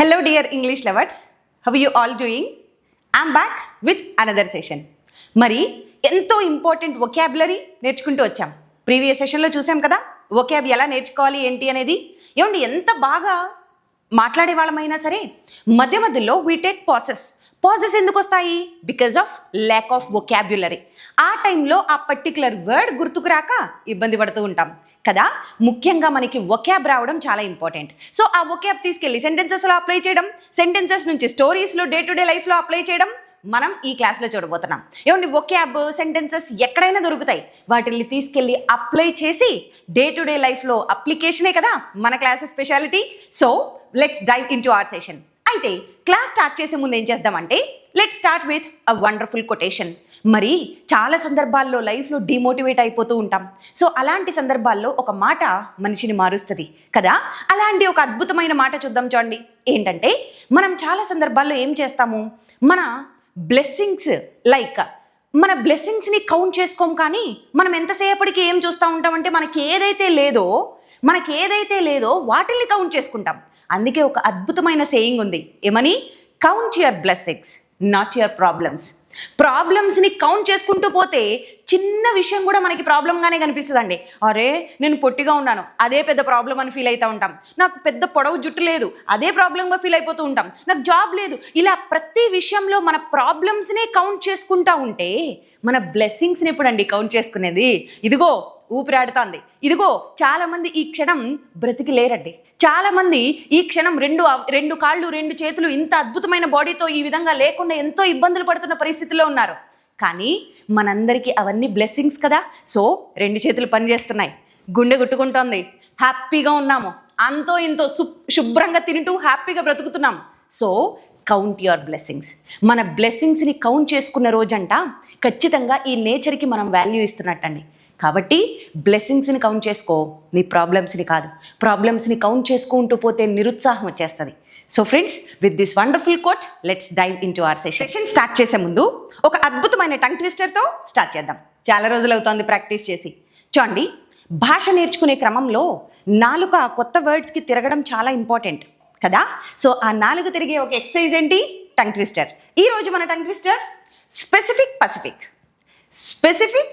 Hello dear English lovers how you all doing I'm back with another session మరి ఎంతో important vocabulary నేర్చుకుంటూ వచ్చాం. Previous సెషన్లో చూసాం కదా ఒకాబ్ ఎలా నేర్చుకోవాలి ఏంటి అనేది? ఏమండి ఎంత బాగా మాట్లాడే వాళ్ళమైనా సరే మధ్య మధ్యలో వీ టేక్ పాసెస్ పాసెస్ ఎందుకు వస్తాయి? Because of lack of vocabulary ఆ టైంలో ఆ పర్టికులర్ వర్డ్ గుర్తుకు రాక ఇబ్బంది పడుతూ ఉంటాం. కదా? ముఖ్యంగా మనకి వొకాబ్ రావడం చాలా ఇంపార్టెంట్ సో ఆ వొకాబ్ తీసుకెళ్ళి సెంటెన్సెస్లో అప్లై చేయడం సెంటెన్సెస్ నుంచి స్టోరీస్లో డే టు డే లైఫ్లో అప్లై చేయడం మనం ఈ క్లాస్లో చూడబోతున్నాం. ఏమండి వొకాబ్ సెంటెన్సెస్ ఎక్కడైనా దొరుకుతాయి. వాటిని తీసుకెళ్ళి అప్లై చేసి డే టు డే లైఫ్లో అప్లికేషనే కదా? మన classes speciality so let's dive in to our session అయితే క్లాస్ స్టార్ట్ చేసే ముందు ఏం చేద్దామంటే let start with a wonderful quotation మరి చాలా సందర్భాల్లో లైఫ్లో డిమోటివేట్ అయిపోతూ ఉంటాం. సో అలాంటి సందర్భాల్లో ఒక మాట మనిషిని మారుస్తుంది. కదా? అలాంటి ఒక అద్భుతమైన మాట చూద్దాం చూడండి. ఏంటంటే మనం చాలా సందర్భాల్లో ఏం చేస్తాము? మన బ్లెస్సింగ్స్ లైక్ మన బ్లెస్సింగ్స్ని కౌంట్ చేసుకోం కానీ మనం ఎంతసేపటికి ఏం చూస్తూ ఉంటామంటే మనకి ఏదైతే లేదో మనకి ఏదైతే లేదో వాటిల్ని కౌంట్ చేసుకుంటాం. అందుకే ఒక అద్భుతమైన సేయింగ్ ఉంది. ఏమని? Count your blessings not your problems ప్రాబ్లమ్స్ని కౌంట్ చేసుకుంటూ పోతే చిన్న విషయం కూడా మనకి ప్రాబ్లంగానే కనిపిస్తుందండి. అరే నేను పొట్టిగా ఉన్నాను అదే పెద్ద ప్రాబ్లం అని ఫీల్ అవుతూ ఉంటాం. నాకు పెద్ద పొడవు జుట్టు లేదు అదే ప్రాబ్లంగా ఫీల్ అయిపోతూ ఉంటాం. నాకు జాబ్ లేదు. ఇలా ప్రతి విషయంలో మన ప్రాబ్లమ్స్నే కౌంట్ చేసుకుంటా ఉంటే మన బ్లెస్సింగ్స్ని ఎప్పుడండి కౌంట్ చేసుకునేది? ఇదిగో ఊపిరాడుతోంది. ఇదిగో చాలామంది ఈ క్షణం బ్రతికి లేరండి చాలామంది ఈ క్షణం రెండు రెండు కాళ్ళు రెండు చేతులు ఇంత అద్భుతమైన బాడీతో ఈ విధంగా లేకుండా ఎంతో ఇబ్బందులు పడుతున్న పరిస్థితిలో ఉన్నారు. కానీ మనందరికీ అవన్నీ బ్లెస్సింగ్స్ కదా. సో రెండు చేతులు పనిచేస్తున్నాయి గుండె కొట్టుకుంటోంది హ్యాపీగా ఉన్నాము. అంతో ఇంతో సు శుభ్రంగా తింటూ హ్యాపీగా బ్రతుకుతున్నాం. So count your blessings. మన బ్లెస్సింగ్స్ని కౌంట్ చేసుకున్న రోజంట ఖచ్చితంగా ఈ నేచర్కి మనం వాల్యూ ఇస్తున్నట్టండి. కాబట్టి బ్లెస్సింగ్స్ని కౌంట్ చేసుకో. నీ ప్రాబ్లమ్స్ని కాదు. ప్రాబ్లమ్స్ని కౌంట్ చేసుకుంటూ పోతే నిరుత్సాహం వచ్చేస్తుంది. So friends with this wonderful quote let's dive in to our session session start చేసే ముందు ఒక అద్భుతమైన టంగ్ ట్విస్టర్తో స్టార్ట్ చేద్దాం. చాలా రోజులు అవుతోంది ప్రాక్టీస్ చేసి. చూడండి భాష నేర్చుకునే క్రమంలో నాలుక కొత్త వర్డ్స్కి తిరగడం చాలా ఇంపార్టెంట్ కదా? సో ఆ నాలుగు తిరిగే ఒక ఎక్సైజ్ ఏంటి? టంగ్ ట్విస్టర్ ఈ రోజు మన tongue twister specific pacific specific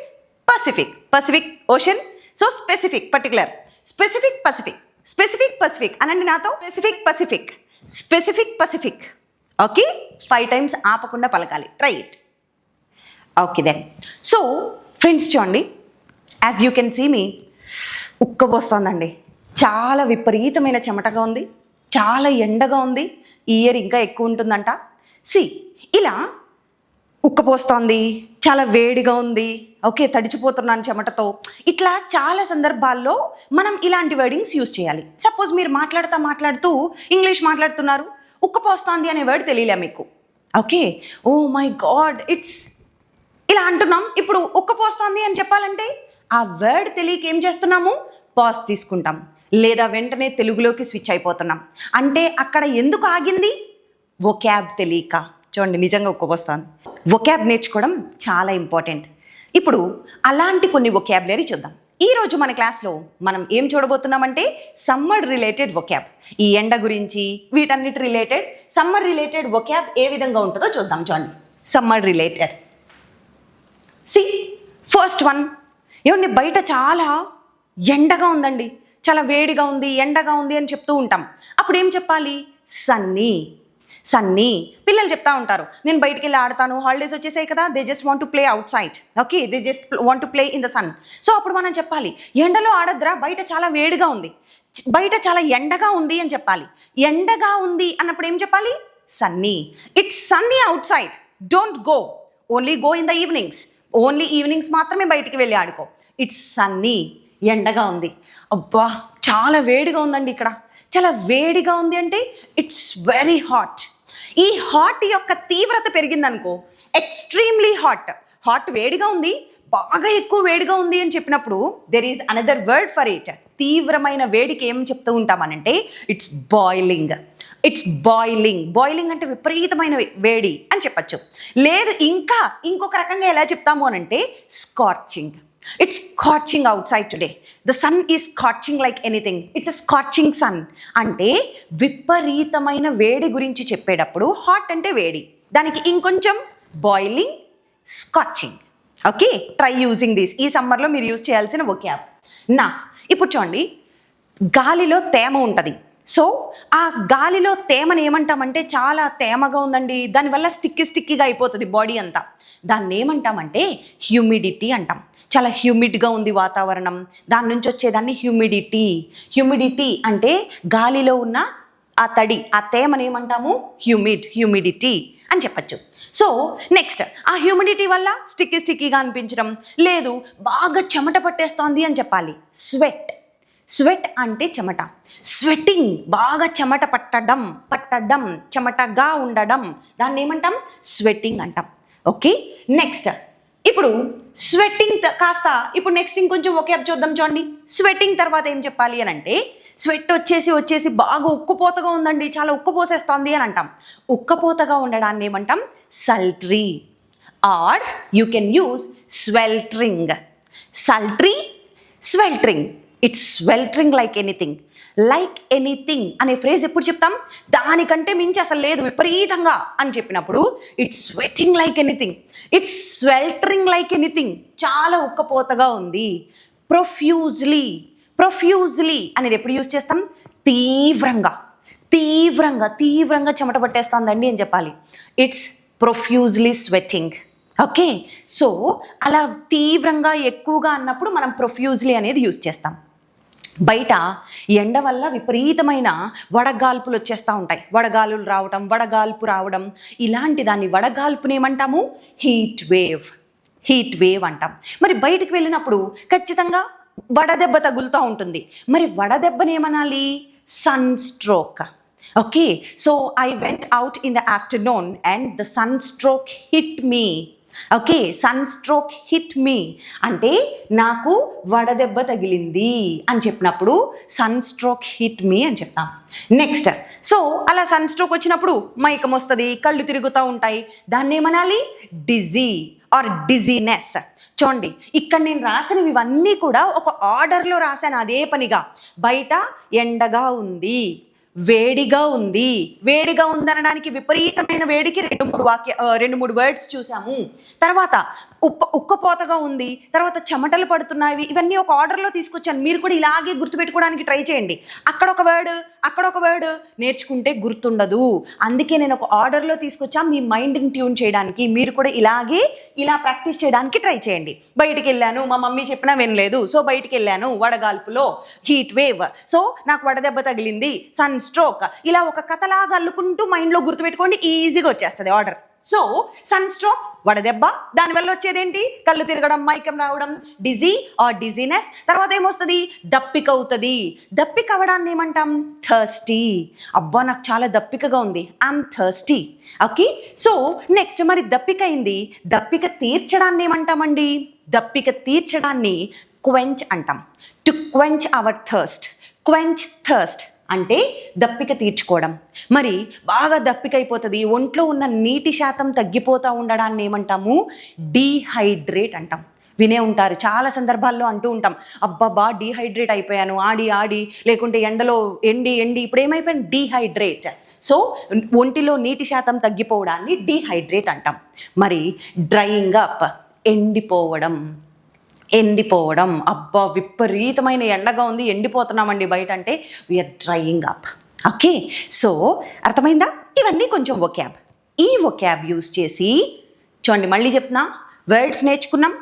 pacific pacific ocean so specific particular specific pacific specific pacific అనండి నాతో. Specific pacific specific pacific okay five times ఆపకుండా పలకాలి. Try it okay then so friends చూడండి. As you can see me ఉక్కబోస్తోందండి చాలా విపరీతమైన చెమటగా ఉంది. చాలా ఎండగా ఉంది. ఈ ఇయర్ ఇంకా ఎక్కువ ఉంటుందంట. సి ఇలా ఉక్కపోస్తోంది చాలా వేడిగా ఉంది. ఓకే తడిచిపోతున్నాను చెమటతో. ఇట్లా చాలా సందర్భాల్లో మనం ఇలాంటి వర్డింగ్స్ యూజ్ చేయాలి. సపోజ్ మీరు మాట్లాడుతూ మాట్లాడుతూ ఇంగ్లీష్ మాట్లాడుతున్నారు ఉక్కపోస్తోంది అనే వర్డ్ తెలియలే మీకు. Okay oh my god it's ఇలా అంటున్నాం. ఇప్పుడు ఉక్కపోస్తోంది అని చెప్పాలంటే ఆ వర్డ్ తెలియక ఏం చేస్తున్నాము? పాజ్ తీసుకుంటాం. లేదా వెంటనే తెలుగులోకి స్విచ్ అయిపోతున్నాం. అంటే అక్కడ ఎందుకు ఆగింది? వొకాబ్ తెలియక. చూడండి నిజంగా ఉక్కపోస్తాను వొకాబ్ నేర్చుకోవడం చాలా ఇంపార్టెంట్ ఇప్పుడు అలాంటి కొన్ని వొకాబులరీ చూద్దాం. ఈ రోజు మన క్లాస్లో మనం ఏం చూడబోతున్నామంటే సమ్మర్ రిలేటెడ్ వొకాబ్ ఈ ఎండ గురించి వీటన్నిటి రిలేటెడ్ సమ్మర్ రిలేటెడ్ వొకాబ్ ఏ విధంగా ఉంటుందో చూద్దాం చూడండి. Summer related see first one ఏమండి బయట చాలా ఎండగా ఉందండి. చాలా వేడిగా ఉంది ఎండగా ఉంది అని చెప్తూ ఉంటాం. అప్పుడు ఏం చెప్పాలి? సన్నీ సన్నీ పిల్లలు చెప్తా ఉంటారు నేను బయటికి వెళ్ళి ఆడతాను హాలిడేస్ వచ్చేసాయి కదా they just want to play outside okay they just want to play in the sun so అప్పుడు మనం చెప్పాలి ఎండలో ఆడద్రా బయట చాలా వేడిగా ఉంది బయట చాలా ఎండగా ఉంది అని చెప్పాలి. ఎండగా ఉంది అన్నప్పుడు ఏం చెప్పాలి? Sunny. It's sunny outside don't go only go in the evenings only evenings మాత్రమే బయటికి వెళ్ళి ఆడుకో. ఇట్స్ సన్నీ ఎండగా ఉంది. అబ్బా చాలా వేడిగా ఉందండి ఇక్కడ. చాలా వేడిగా ఉంది అంటే ఇట్స్ వెరీ హాట్ ఈ హాట్ యొక్క తీవ్రత పెరిగిందనుకో ఎక్స్ట్రీమ్లీ హాట్ హాట్ వేడిగా ఉంది బాగా ఎక్కువ వేడిగా ఉంది అని చెప్పినప్పుడు there is another word for it తీవ్రమైన వేడికి ఏం చెప్తూ ఉంటామనంటే it's boiling it's boiling boiling అంటే విపరీతమైన వేడి అని చెప్పచ్చు. లేదు ఇంకా ఇంకొక రకంగా ఎలా చెప్తాము అనంటే scorching it's scorching outside today the sun is scorching like anything it's a scorching sun అంటే విపరీతమైన వేడి గురించి చెప్పేటప్పుడు హాట్ అంటే వేడి. దానికి ఇంకొంచెం boiling scorching okay try using this ఈ సమ్మర్లో మీరు యూజ్ చేయాల్సిన ఒక యాప్ నా ఇప్పుడు చూడండి. గాలిలో తేమ ఉంటుంది. సో ఆ గాలిలో తేమని ఏమంటామంటే చాలా తేమగా ఉందండి. దానివల్ల స్టిక్కి స్టిక్కిగా అయిపోతుంది బాడీ అంతా. దాన్ని ఏమంటామంటే హ్యూమిడిటీ అంటాం. చాలా హ్యూమిడ్గా ఉంది వాతావరణం. దాని నుంచి వచ్చేదాన్ని హ్యూమిడిటీ హ్యూమిడిటీ అంటే గాలిలో ఉన్న ఆ తడి ఆ తేమని ఏమంటాము? హ్యూమిడ్ హ్యూమిడిటీ అని చెప్పచ్చు. సో నెక్స్ట్ ఆ హ్యూమిడిటీ వల్ల స్టిక్కీ స్టిక్కీగా అనిపించడం. లేదు బాగా చెమట పట్టేస్తోంది అని చెప్పాలి. స్వెట్ స్వెట్ అంటే చెమట. స్వెట్టింగ్ బాగా చెమట పట్టడం పట్టడం చెమటగా ఉండడం. దాన్ని ఏమంటాం? స్వెట్టింగ్ అంటాం. ఓకే నెక్స్ట్ ఇప్పుడు స్వెట్టింగ్ కాస్త ఇప్పుడు నెక్స్ట్ ఇంకొంచెం ఒకే అప్ చూద్దాం చూడండి. స్వెట్టింగ్ తర్వాత ఏం చెప్పాలి అని అంటే స్వెట్ వచ్చేసి వచ్చేసి బాగా ఉక్కుపోతగా ఉందండి చాలా ఉక్కుపోసేస్తోంది అని అంటాం. ఉక్కపోతగా ఉండడాన్ని ఏమంటాం? Sultry or you can use sweltering sultry sweltering it's sweltering like anything like anything అనే ఫ్రేజ్ ఎప్పుడు చెప్తాం? దానికంటే మించి అసలు లేదు విపరీతంగా అని చెప్పినప్పుడు it's sweating like anything it's sweltering like anything చాలా ఉక్కపోతగా ఉంది. ప్రొఫ్యూజ్లీ ప్రొఫ్యూజ్లీ అనేది ఎప్పుడు యూజ్ చేస్తాం? తీవ్రంగా. తీవ్రంగా తీవ్రంగా చెమట పట్టేస్తుందండి అని చెప్పాలి. It's profusely sweating okay so అలా తీవ్రంగా ఎక్కువగా అన్నప్పుడు మనం ప్రొఫ్యూజ్లీ అనేది యూజ్ చేస్తాం. బయట ఎండ వల్ల విపరీతమైన వడగాల్పులు వచ్చేస్తూ ఉంటాయి. వడగాలులు రావడం వడగాల్పు రావడం ఇలాంటి దాన్ని వడగాల్పుని ఏమంటాము? Heat wave. హీట్ వేవ్ అంటాం. మరి బయటికి వెళ్ళినప్పుడు ఖచ్చితంగా వడదెబ్బ తగులుతూ ఉంటుంది. మరి వడదెబ్బని ఏమనాలి? Sun stroke. Okay? So I went out in the afternoon and the sun stroke hit me okay sun stroke hit me. అంటే నాకు వడదెబ్బ తగిలింది అని చెప్పినప్పుడు సన్ స్ట్రోక్ హిట్ మీ అని చెప్తాం. నెక్స్ట్ సో అలా సన్ స్ట్రోక్ వచ్చినప్పుడు మైకం వస్తుంది కళ్ళు తిరుగుతూ ఉంటాయి. దాన్ని ఏమనాలి? Dizzy or dizziness. చూడండి ఇక్కడ నేను రాసినవి ఇవన్నీ కూడా ఒక ఆర్డర్లో రాశాను అదే పనిగా. బయట ఎండగా ఉంది. వేడిగా ఉంది. వేడిగా ఉందనడానికి విపరీతమైన వేడికి రెండు మూడు వాక్య రెండు మూడు వర్డ్స్ చూసాము. తర్వాత ఉప్ప ఉక్కపోతగా ఉంది. తర్వాత చెమటలు పడుతున్నాయి. ఇవన్నీ ఒక ఆర్డర్లో తీసుకొచ్చాను. మీరు కూడా ఇలాగే గుర్తుపెట్టుకోవడానికి ట్రై చేయండి. అక్కడ ఒక వర్డ్ అక్కడ ఒక వర్డ్ నేర్చుకుంటే గుర్తుండదు. అందుకే నేను ఒక ఆర్డర్లో తీసుకొచ్చా. మీ మైండ్ని ట్యూన్ చేయడానికి మీరు కూడా ఇలాగే ఇలా ప్రాక్టీస్ చేయడానికి ట్రై చేయండి. బయటికి వెళ్ళాను మా మమ్మీ చెప్పినా వినలేదు. సో బయటికి వెళ్ళాను వడగాల్పులో హీట్ వేవ్. సో నాకు వడదెబ్బ తగిలింది సన్ స్ట్రోక్. ఇలా ఒక కథలాగా అల్లుకుంటూ మైండ్లో గుర్తుపెట్టుకోండి ఈజీగా వచ్చేస్తుంది ఆర్డర్. సో సన్ స్ట్రోక్ వడదెబ్బ దానివల్ల వచ్చేదేంటి? కళ్ళు తిరగడం మైకం రావడం డిజీ ఆర్ డిజీనెస్ తర్వాత ఏమొస్తుంది? దప్పిక అవుతుంది దప్పిక అవడాన్ని ఏమంటాం? థర్స్టీ అబ్బా నాకు చాలా దప్పికగా ఉంది. I'm thirsty okay so next మరి దప్పిక అయింది. దప్పిక తీర్చడాన్ని ఏమంటామండి? దప్పిక తీర్చడాన్ని క్వెంచ్ అంటాం. To quench our thirst quench thirst అంటే దప్పిక తీర్చుకోవడం. మరి బాగా దప్పిక అయిపోతుంది ఒంట్లో ఉన్న నీటి శాతం తగ్గిపోతూ ఉండడాన్ని ఏమంటాము? డీహైడ్రేట్ అంటాం. వినే ఉంటారు. చాలా సందర్భాల్లో అంటూ ఉంటాం. అబ్బబ్బా డీహైడ్రేట్ అయిపోయాను. ఆడి ఆడి. లేకుంటే ఎండలో ఎండి ఎండి. ఇప్పుడు ఏమైపోయాను డీహైడ్రేట్. సో ఒంటిలో నీటి శాతం తగ్గిపోవడాన్ని డీహైడ్రేట్ అంటాం. మరి డ్రైయింగ్ అప్ ఎండిపోవడం. ఎండిపోవడం. అబ్బా విపరీతమైన ఎండగా ఉంది ఎండిపోతున్నామండి బయట అంటే we're drying up okay so అర్థమైందా? ఇవన్నీ కొంచెం ఒక్యాబ్ ఈ ఒక్యాబ్ యూస్ చేసి చూడండి మళ్ళీ చెప్తున్నా. వర్డ్స్ నేర్చుకున్నాం.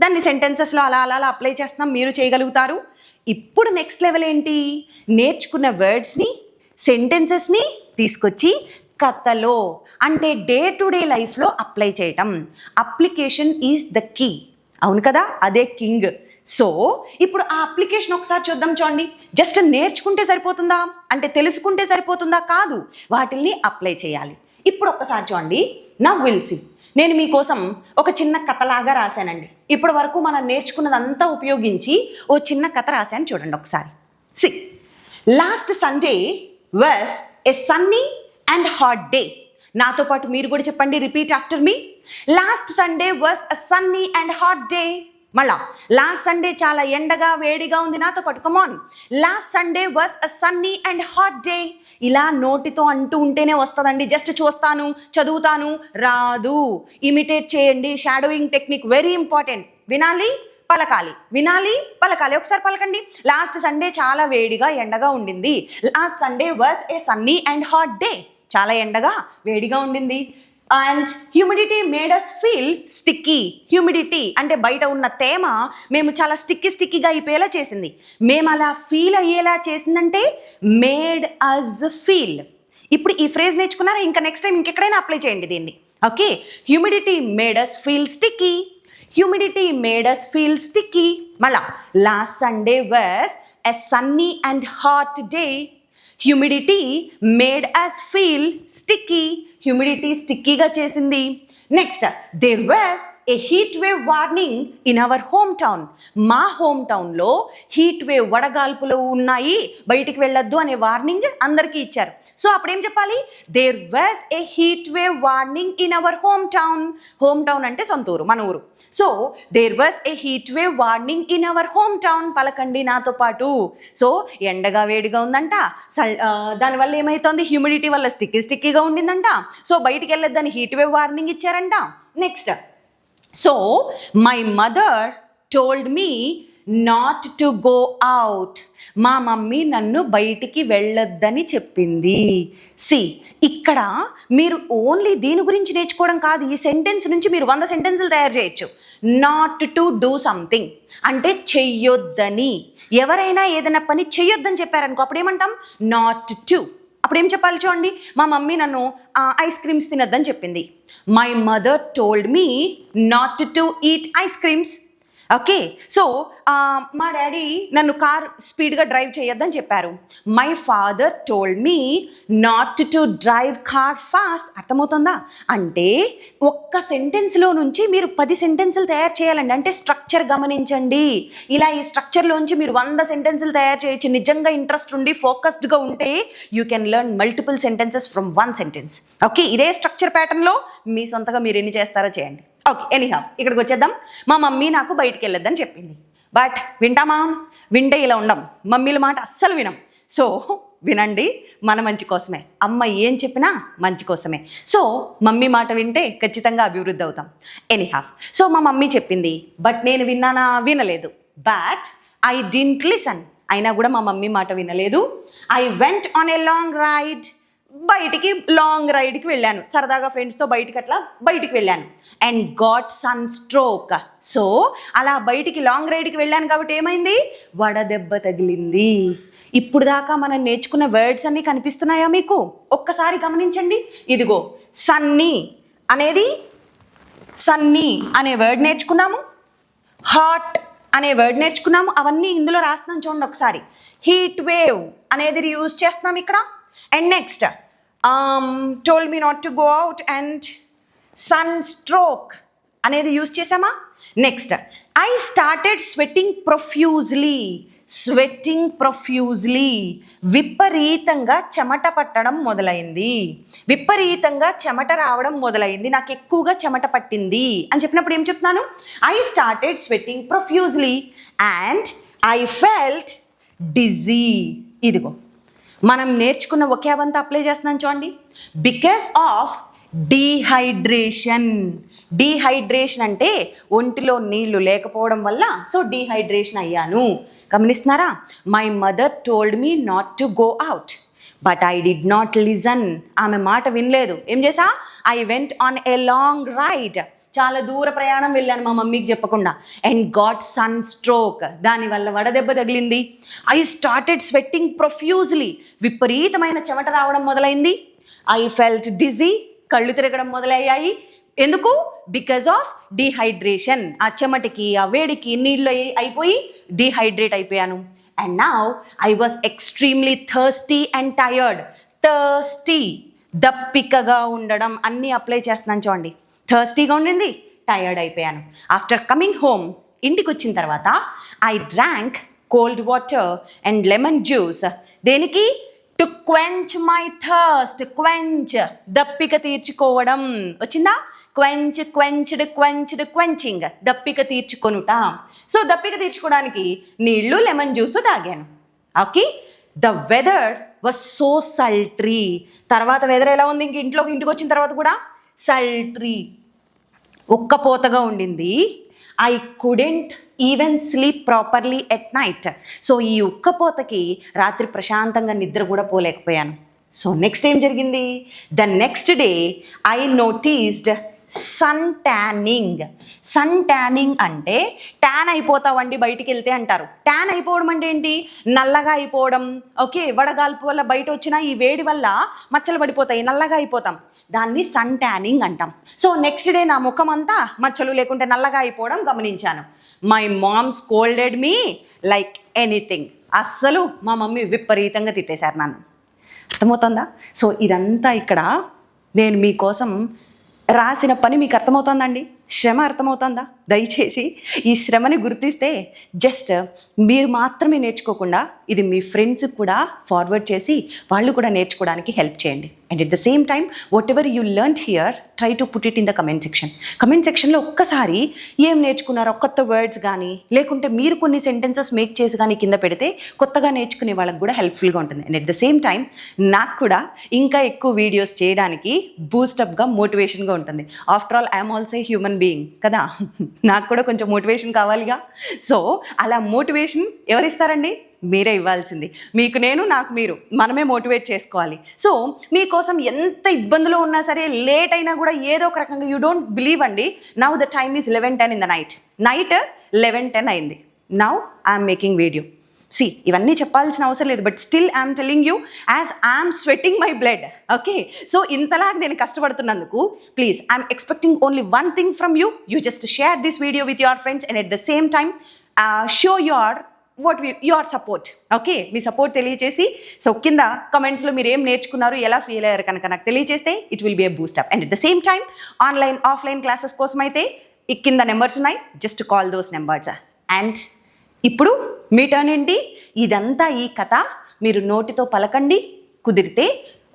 దాన్ని సెంటెన్సెస్లో అలా అలా అలా అప్లై చేస్తున్నాం. మీరు చేయగలుగుతారు. ఇప్పుడు నెక్స్ట్ లెవెల్ ఏంటి? నేర్చుకున్న వర్డ్స్ని సెంటెన్సెస్ని తీసుకొచ్చి కథలో అంటే డే టు డే లైఫ్లో అప్లై చేయటం. అప్లికేషన్ ఈజ్ ద కీ అవును కదా? అదే కింగ్. సో ఇప్పుడు ఆ అప్లికేషన్ ఒకసారి చూద్దాం చూడండి. జస్ట్ నేర్చుకుంటే సరిపోతుందా? అంటే తెలుసుకుంటే సరిపోతుందా? కాదు. వాటిల్ని అప్లై చేయాలి. ఇప్పుడు ఒక్కసారి చూడండి. నా విల్సి నేను మీకోసం ఒక చిన్న కథలాగా రాశానండి. ఇప్పటి వరకు మనం నేర్చుకున్నదంతా ఉపయోగించి ఓ చిన్న కథ రాశాను చూడండి ఒకసారి. See. Last Sunday was a sunny and hot day. నాతో పాటు మీరు కూడా చెప్పండి repeat after me last Sunday was a sunny and hot day మళ్ళా లాస్ట్ సండే చాలా ఎండగా వేడిగా ఉంది నాతో పాటు. Come on last Sunday was a sunny and hot day ఇలా నోటితో అంటూ ఉంటేనే వస్తుందండి. జస్ట్ చూస్తాను చదువుతాను రాదు. ఇమిటేట్ చేయండి. షాడోయింగ్ టెక్నిక్ వెరీ ఇంపార్టెంట్ వినాలి పలకాలి. వినాలి పలకాలి. ఒకసారి పలకండి. లాస్ట్ సండే చాలా వేడిగా ఎండగా ఉండింది. Last Sunday was a sunny and hot day చాలా ఎండగా వేడిగా ఉండింది. And humidity made us feel sticky humidity అంటే బయట ఉన్న తేమ మేము చాలా స్టిక్కీ స్టిక్కీగా అయిపోయేలా చేసింది. మేము అలా ఫీల్ అయ్యేలా చేసిందంటే మేడ్ అస్ ఫీల్ ఇప్పుడు ఈ ఫ్రేజ్ నేర్చుకున్నారా? ఇంకా నెక్స్ట్ టైం ఇంకెక్కడైనా అప్లై చేయండి దీన్ని. Okay humidity made us feel sticky humidity made us feel sticky మళ్ళా last Sunday was a sunny and hot day humidity made us feel sticky humidity స్టిక్కీగా చేసింది. Next there was a heat wave warning in our home town మా home టౌన్లో heat wave వడగాల్పులు ఉన్నాయి. బయటికి వెళ్ళొద్దు అనే warning అందరికీ ఇచ్చారు. సో అప్పుడేం చెప్పాలి? There was a heat wave warning in our home town home town అంటే సొంత ఊరు మన ఊరు. So there was a heat wave warning in our home town పలకండి నాతో పాటు. సో ఎండగా వేడిగా ఉందంట. సల్- దానివల్ల ఏమవుతుంది హ్యూమిడిటీ వల్ల స్టిక్కీ స్టిక్కీగా ఉండిందంట. సో బయటికి వెళ్ళొద్దని హీట్ వేవ్ వార్నింగ్ ఇచ్చారంట. Next so my mother told me not to go out మా మమ్మీ నన్ను బయటికి వెళ్ళొద్దని చెప్పింది. సి ఇక్కడ మీరు ఓన్లీ దీని గురించి నేర్చుకోవడం కాదు. ఈ సెంటెన్స్ నుంచి మీరు వంద సెంటెన్సులు తయారు చేయొచ్చు. నాట్ టు డూ సంథింగ్ అంటే చెయ్యొద్దని. ఎవరైనా ఏదైనా పని చెయ్యొద్దని చెప్పారనుకో అప్పుడు ఏమంటాం నాట్ టు అప్పుడు ఏం చెప్పాలి చూడండి? మా మమ్మీ నన్ను ఐస్ క్రీమ్స్ తినొద్దని చెప్పింది. My mother told me not to eat ice creams okay so uh, మా డాడీ నన్ను కార్ స్పీడ్గా డ్రైవ్ చేయొద్దని చెప్పారు. My father told me not to drive car fast అర్థమవుతుందా? అంటే ఒక్క సెంటెన్స్లో నుంచి మీరు పది సెంటెన్సులు తయారు చేయాలండి. అంటే స్ట్రక్చర్ గమనించండి. ఇలా ఈ స్ట్రక్చర్లోంచి మీరు వంద సెంటెన్సులు తయారు చేయొచ్చు. నిజంగా ఇంట్రెస్ట్ ఉండి ఫోకస్డ్గా ఉంటే you can learn multiple sentences from one sentence okay ఇదే స్ట్రక్చర్ ప్యాటర్న్లో మీ సొంతగా మీరు ఎన్ని చేస్తారో చేయండి. ఓకే ఎనీహా ఇక్కడికి వచ్చేద్దాం. మా మమ్మీ నాకు బయటికి వెళ్ళొద్దని చెప్పింది. బట్ వింటామా? వింటే ఇలా ఉండం. మమ్మీల మాట అస్సలు వినం. సో వినండి మన మంచి కోసమే. అమ్మ ఏం చెప్పినా మంచి కోసమే. సో మమ్మీ మాట వింటే ఖచ్చితంగా అభివృద్ధి అవుతాం. ఎనీహా సో మా మమ్మీ చెప్పింది బట్ నేను విన్నానా? వినలేదు. బట్ ఐ డింట్ లిసన్ అయినా కూడా మా మమ్మీ మాట వినలేదు. I went on a long ride బయటికి లాంగ్ రైడ్కి వెళ్ళాను. సరదాగా ఫ్రెండ్స్తో బయటికి అట్లా బయటికి వెళ్ళాను. And got sun stroke so అలా బయటికి లాంగ్ రైడ్కి వెళ్ళాను కాబట్టి ఏమైంది? వడదెబ్బ తగిలింది. ఇప్పుడు దాకా మనం నేర్చుకున్న వర్డ్స్ అన్నీ కనిపిస్తున్నాయా మీకు? ఒక్కసారి గమనించండి. ఇదిగో సన్నీ అనేది సన్నీ అనే వర్డ్ నేర్చుకున్నాము. హాట్ అనే వర్డ్ నేర్చుకున్నాము. అవన్నీ ఇందులో రాస్తున్నాం చూడండి ఒకసారి. హీట్ వేవ్ అనేది యూజ్ చేస్తున్నాం ఇక్కడ. And next told me not to go out and sun stroke అనేది యూజ్ చేసామా next I started sweating profusely sweating profusely విపరీతంగా చెమట పట్టడం మొదలైంది. విపరీతంగా చెమట రావడం మొదలైంది. నాకు ఎక్కువగా చెమట పట్టింది అని చెప్పినప్పుడు ఏం చెప్తున్నాను? I started sweating profusely and I felt dizzy ఇదిగో మనం నేర్చుకున్న ఒకే అవంతా అప్లై చేస్తున్నాం చూడండి. Because of dehydration. డీహైడ్రేషన్ అంటే ఒంటిలో నీళ్ళు లేకపోవడం వల్ల సో డీహైడ్రేషన్ అయ్యాను. గమనిస్తున్నారా? My mother told me not to go out but I did not listen ఆమె మాట వినలేదు. ఏం చేసా I went on a long ride చాలా దూర ప్రయాణం వెళ్ళాను మా మమ్మీకి చెప్పకుండా. అండ్ గాట్ సన్ స్ట్రోక్ దానివల్ల వడదెబ్బ తగిలింది. ఐ స్టార్టెడ్ స్వెట్టింగ్ ప్రొఫ్యూజ్లీ విపరీతమైన చెమట రావడం మొదలైంది. ఐ ఫెల్ట్ డిజీ కళ్ళు తిరగడం మొదలయ్యాయి. ఎందుకు? బికాజ్ ఆఫ్ డీహైడ్రేషన్ ఆ చెమటికి ఆ వేడికి నీళ్ళు అయిపోయి డీహైడ్రేట్ అయిపోయాను. And now I was extremely thirsty and tired thirsty దప్పికగా ఉండడం అన్నీ అప్లై చేస్తున్నాను చూడండి. థర్స్టీగా ఉండింది టయర్డ్ అయిపోయాను. ఆఫ్టర్ కమింగ్ హోమ్ ఇంటికి వచ్చిన తర్వాత I drank cold water and lemon juice దేనికి? To quench my thirst quench దప్పిక తీర్చుకోవడం. వచ్చిందా? క్వెంచ్ క్వెంచ్డ్ క్వెంచ్డ్ క్వెంచింగ్ దప్పిక తీర్చుకొనుట. సో దప్పిక తీర్చుకోవడానికి నీళ్ళు లెమన్ జ్యూస్ తాగాను. Okay the weather was so sultry తర్వాత వెదర్ ఎలా ఉంది? ఇంక ఇంట్లోకి ఇంటికి వచ్చిన తర్వాత కూడా సల్ట్రీ ఉక్కపోతగా ఉండింది. I couldn't even sleep properly at night so ఈ ఉక్కపోతకి రాత్రి ప్రశాంతంగా నిద్ర కూడా పోలేకపోయాను. సో నెక్స్ట్ ఏం జరిగింది? The next day I noticed sun tanning sun tanning అంటే ట్యాన్ అయిపోతావండి బయటికి వెళ్తే అంటారు. ట్యాన్ అయిపోవడం అంటే ఏంటి? నల్లగా అయిపోవడం. ఓకే వడగాల్పు వల్ల బయట వచ్చిన ఈ వేడి వల్ల మచ్చలు పడిపోతాయి. నల్లగా అయిపోతాం. దాన్ని సన్ ట్యానింగ్ అంటాం. సో నెక్స్ట్ డే నా ముఖం అంతా మచ్చలు లేకుంటే నల్లగా అయిపోవడం గమనించాను. My mom scolded me like anything అస్సలు మా మమ్మీ విపరీతంగా తిట్టేశారు నన్ను. అర్థమవుతుందా? సో ఇదంతా ఇక్కడ నేను మీకోసం రాసిన పని మీకు అర్థమవుతుందండి? శ్రమ అర్థమవుతుందా? దయచేసి ఈ శ్రమని గుర్తిస్తే జస్ట్ మీరు మాత్రమే నేర్చుకోకుండా ఇది మీ ఫ్రెండ్స్కి కూడా ఫార్వర్డ్ చేసి వాళ్ళు కూడా నేర్చుకోవడానికి హెల్ప్ చేయండి. And at the same time whatever you learn here try to put it in the comment section comment సెక్షన్లో ఒక్కసారి ఏం నేర్చుకున్నారో కొత్త వర్డ్స్ కానీ లేకుంటే మీరు కొన్ని సెంటెన్సెస్ మేక్ చేసి కానీ కింద పెడితే కొత్తగా నేర్చుకునే వాళ్ళకి కూడా హెల్ప్ఫుల్గా ఉంటుంది. And at the same time నాకు కూడా ఇంకా ఎక్కువ వీడియోస్ చేయడానికి బూస్టప్గా మోటివేషన్గా ఉంటుంది. After all I'm also human being కదా? నాకు కూడా కొంచెం మోటివేషన్ కావాలిగా. సో అలా మోటివేషన్ ఎవరిస్తారండి? మీరే ఇవ్వాల్సింది. మీకు నేను నాకు మీరు. మనమే మోటివేట్ చేసుకోవాలి. సో మీకోసం ఎంత ఇబ్బందులు ఉన్నా సరే లేట్ అయినా కూడా ఏదో ఒక రకంగా యూ డోంట్ బిలీవ్ అండి. Now the time is eleven ten in the night night eleven ten అయింది. Now I'm making video see ఇవన్నీ చెప్పాల్సిన అవసరం లేదు but still I'm telling you as I'm sweating my blood okay so ఇంతలాగా నేను కష్టపడుతున్నందుకు please I'm expecting only one thing from you you just share this video with your friends and at the same time show your what your support okay me support తెలియచేసి so కింద కమెంట్స్లో మీరు ఏం నేర్చుకున్నారు ఎలా feel అయ్యారు కనుక నాకు తెలియజేస్తే it will be a boost up and at the same time online offline classes కోసం అయితే ఈ కింద నెంబర్స్ ఉన్నాయి just call those numbers and ఇప్పుడు మీ టర్న్ ఏంటి? ఇదంతా ఈ కథ. మీరు నోటితో పలకండి కుదిరితే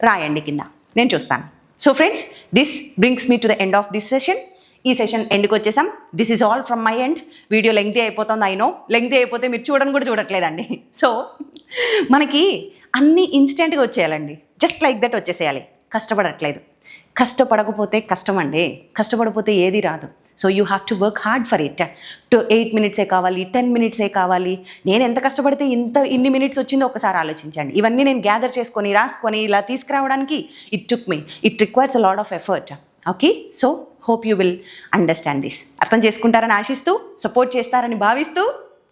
రాయండి కింద. నేను చూస్తాను. So friends this brings me to the end of this session ఈ సెషన్ ఎండ్కి వచ్చేసాం. This is all from my end video lengthy అయిపోతుంది ఐ నో లెంగ్తీ అయిపోతే మీరు చూడని కూడా చూడట్లేదండి. సో మనకి అన్నీ ఇన్స్టెంట్గా వచ్చేయాలండి. జస్ట్ లైక్ దట్ వచ్చేసేయాలి. కష్టపడట్లేదు. కష్టపడకపోతే కష్టం అండి కష్టపడపోతే ఏది రాదు. So you have to work hard for it to eight మినిట్సే కావాలి టెన్ మినిట్సే కావాలి? నేను ఎంత కష్టపడితే ఇంత ఇన్ని మినిట్స్ వచ్చిందో ఒకసారి ఆలోచించండి. ఇవన్నీ నేను గ్యాదర్ చేసుకొని రాసుకొని ఇలా తీసుకురావడానికి it took me it requires a lot of effort okay so hope you will understand this అర్థం చేసుకుంటారని ఆశిస్తూ సపోర్ట్ చేస్తారని భావిస్తూ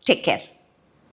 టేక్ కేర్